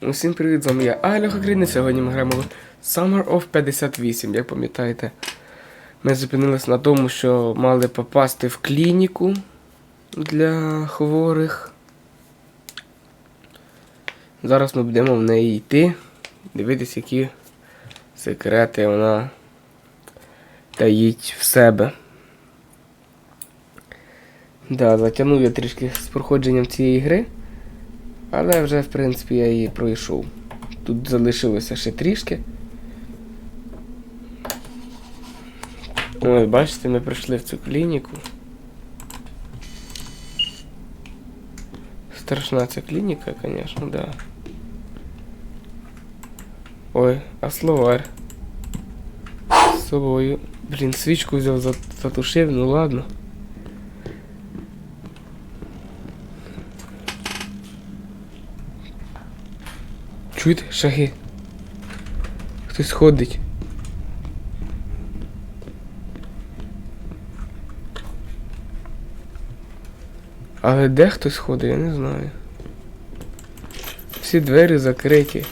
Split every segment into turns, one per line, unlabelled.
Усім привіт, з вами я Аля Хакрін, Сьогодні ми граємо в Summer of 58. Як пам'ятаєте, ми зупинились на тому, що мали попасти в клініку для хворих. Зараз ми будемо в неї йти, дивитись, які секрети вона таїть в себе. Да, затягнув я трішки з проходженням цієї гри. Але вже, в принципі, я її пройшов. Тут залишилося ще трішки. Ось, бачите, ми прийшли в цю клініку. Страшна ця клініка, звісно, да. Ой, а словарь. З собою. Блін, свічку взяв, за- затушив, ну ладно. Чуєте? Шаги. Хтось ходить. Але де хтось ходить, я не знаю. Всі двері закриті.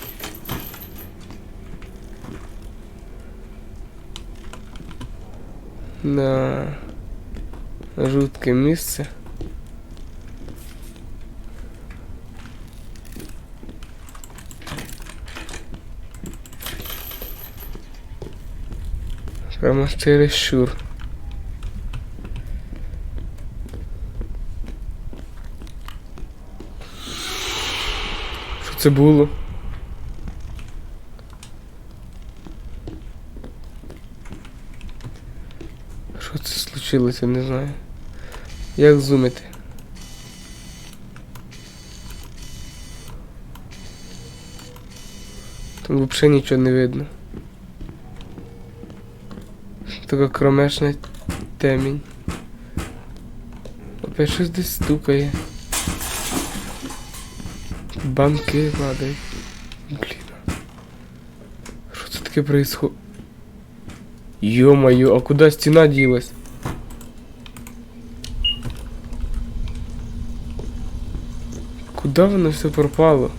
На жутке місце. Прямо через щур. Що це було? Що це случилося, не знаю. Як зумити? Там взагалі нічого не видно. Така кромешна темінь. Опять щось десь стукає. Банки падають. Блін. Що це таке происходит? Ё-моё, а куда стена ділась? Куда воно все пропало?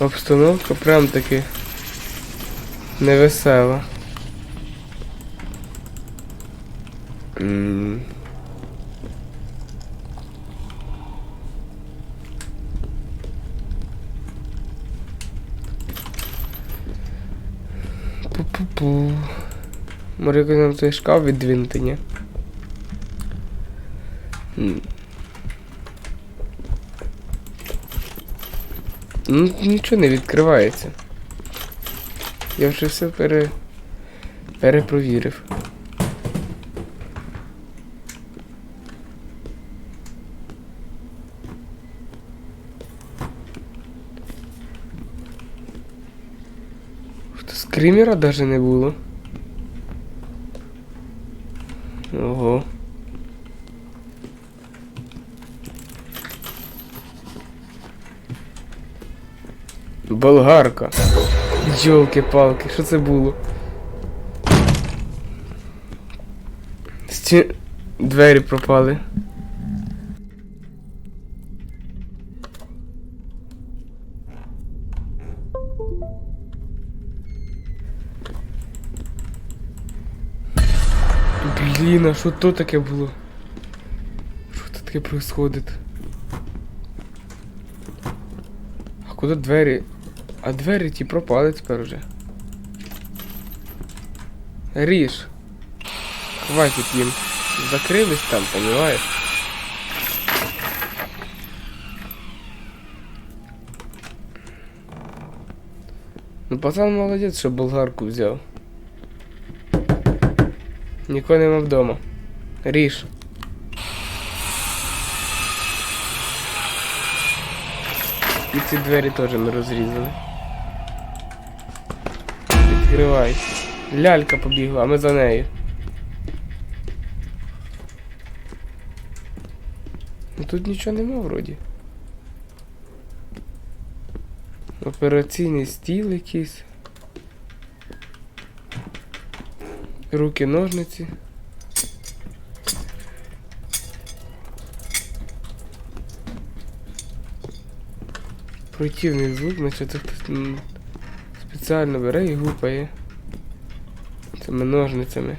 Обстановка прям таки невесела. Пу-пу-пу. Може якось нам цей шкаф віддвинути, ні? Ну, нічого не відкривається. Я вже все пере... перепровірив. Скримера даже не було. Болгарка. Йолки-палки, що це було? Сті... Двері пропали. Блін, а що то таке було? Що тут таке происходит? А куди двері? А двері ті пропали тепер уже. Ріж. Хватит їм. Закрились там, понимаешь? Ну пацан молодець, що болгарку взяв. Нікого нема вдома. Ріж. І ці двері теж ми розрізали. Відкривай. Лялька побігла, а ми за нею. Ну тут нічого нема вроді. Операційний стіл якийсь. Руки ножниці. Противний звук, значить це хтось спеціально бере і гупає цими ножницями.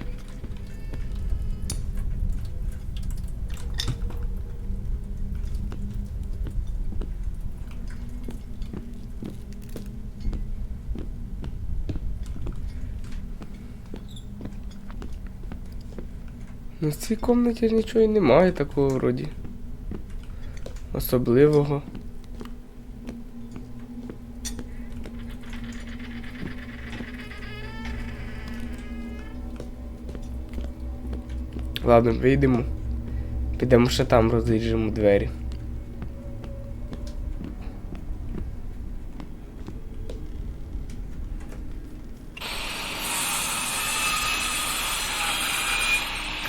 Ну, в цій кімнаті ж нічого і немає такого вроді. Особливого. Ладно, вийдемо. Підемо ще там розріжемо двері.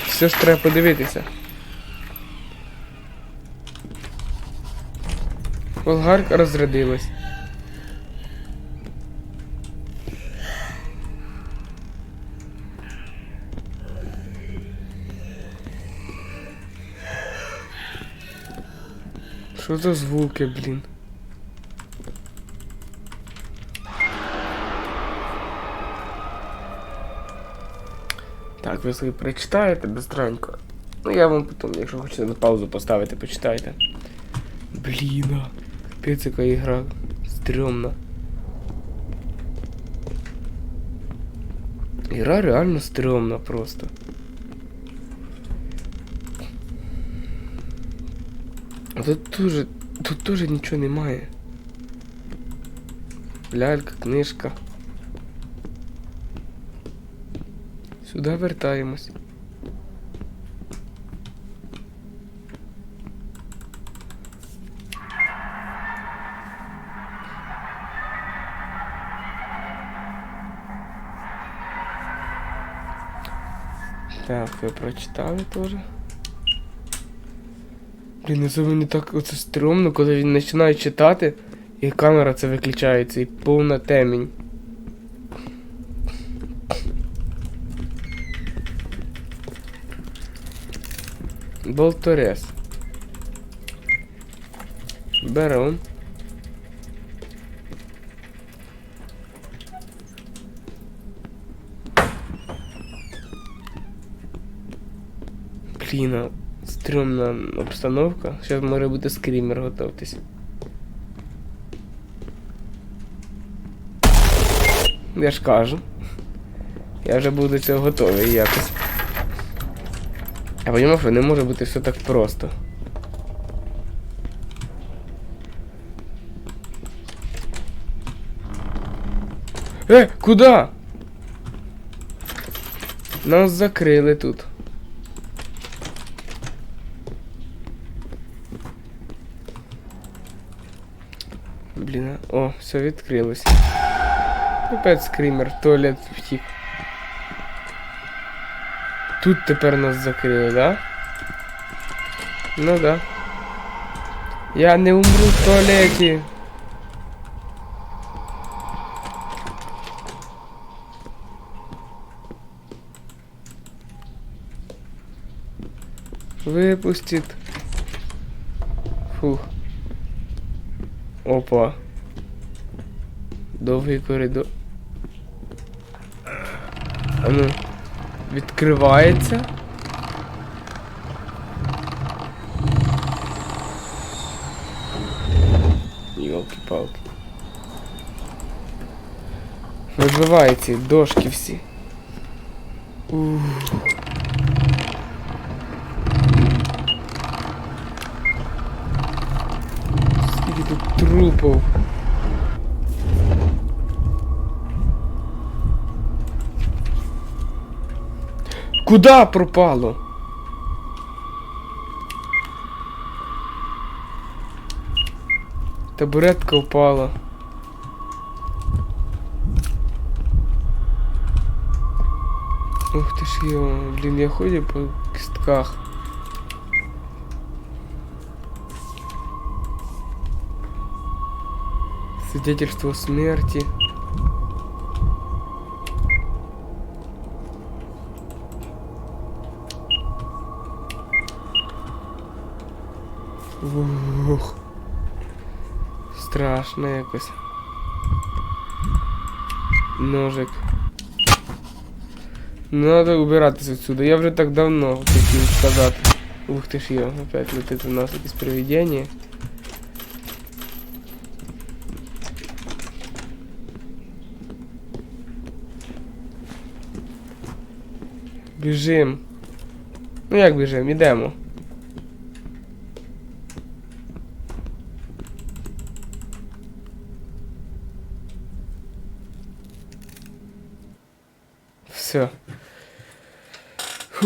Все ж треба подивитися. Болгарка розрядилась. Що за звуки, блін? Так, ви собі прочитаєте быстренько. Ну я вам потім, якщо хочете на паузу поставити, почитайте. Блін, капець яка ігра стрьомна. Ігра реально стрьомна просто. Тут дуже. Тут теж нічого немає. Лялька, книжка. Сюди вертаємось. Так, ви прочитали теж. Блін, це мені так оце стрьомно, коли він починає читати, і камера це виключається, і повна темінь. Болторез. Берем. Блін, а обстановка. Зараз може бути скрімер, готовтесь. Я ж кажу. Я вже буду до цього готовий якось. Я розумів, що не може бути все так просто. Е, куди? Нас закрили тут. Блін, а- о, все відкрилось. Опять скример, туалет втік. Тут тепер нас закрили, да? Ну да. Я не умру в туалеті. Выпустит. Фух. Опа. Довгий коридор. А ну. Відкривається. Йолки-палки. Вибиває ці дошки всі. Ух. Скільки тут трупов. Куда пропало? Табуретка упала. Ух ты ж йо, блін, я ходю по кістках. Це Свидетельство смерти. Ух. Страшно якось. Ножик. Надо убиратися отсюда. Я вже так давно хотів сказати. Ух ти ж йо, опять летить у нас якесь привидение. Біжим. Ну як біжим? Ідемо.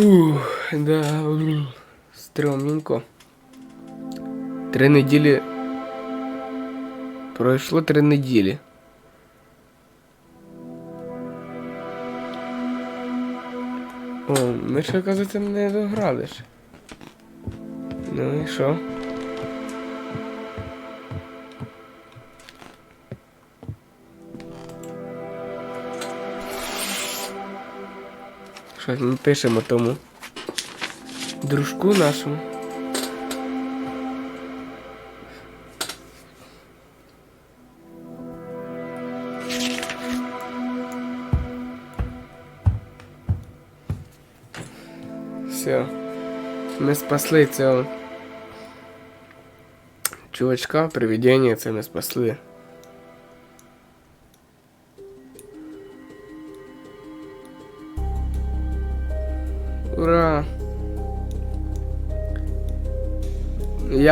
Фух, да. Стрьомненько. Три неділі. Пройшло три неділі. О, ми ще, оказується, не дограли ще. Ну і що? Щось ми пишемо тому дружку нашому. Все. Ми спасли цього чувачка, привидення це ми спасли.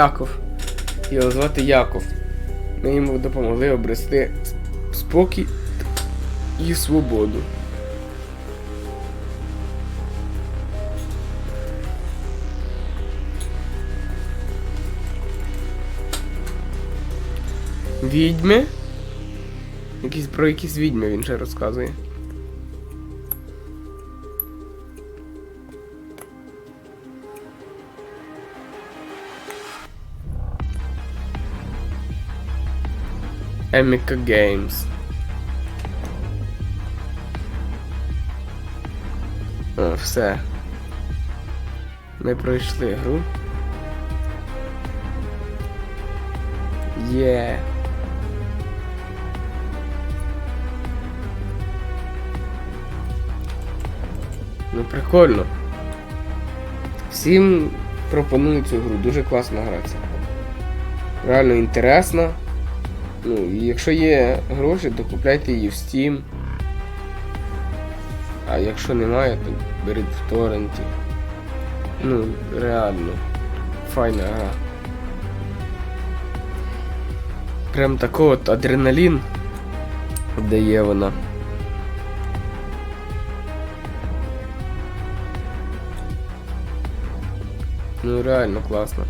Яков. Його звати Яков. Ми йому допомогли обрести спокій і свободу. Відьми? Якісь про якісь відьми він ще розказує. Emika Games. О, все. Ми пройшли гру. Є. Ну прикольно. Всім пропоную цю гру, дуже класна гра ця. Реально інтересна. Ну, і якщо є гроші, то купляйте її в Steam. А якщо немає, то беріть в торренті. Ну, реально. Файна гра. Прям такий от адреналін дає вона. Ну реально класно.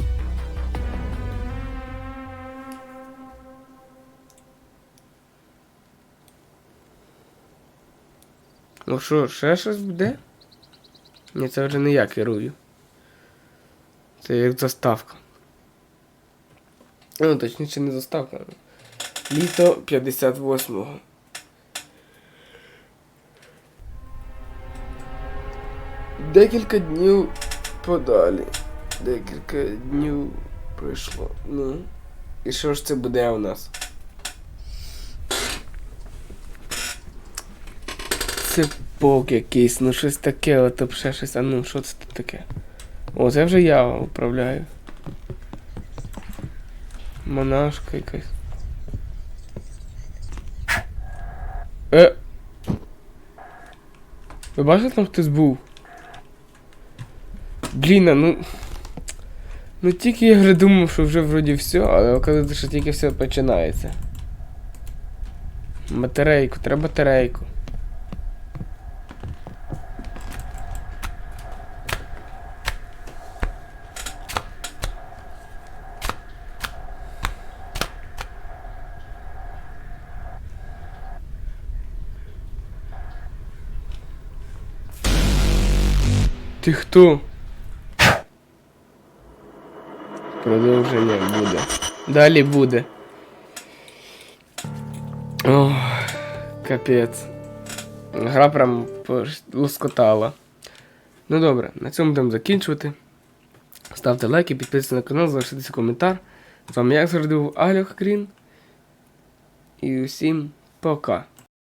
Ну що, ще щось буде? Ні, це вже не я керую. Це як заставка. Ну, точніше не заставка. Літо 58-го. Декілька днів подалі. Декілька днів пройшло. Ну. І що ж це буде у нас? Цепок якийсь, ну щось таке, от ще щось. А ну, що це таке? О, це вже я управляю. Монашка якась. Е. Ви бачите, там хтось був? Блін, ну. Ну тільки я вже думав, що вже вроді все, але оказується, що тільки все починається. Батарейку, треба батарейку. Ти хто? Продовження буде. Далі буде. Ох, капець. Гра прям лоскотала. Ну добре, на цьому будемо закінчувати. Ставте лайки, підписуйтесь на канал, залишайте коментар. З вами як завжди був Алю Хакрін. І усім пока.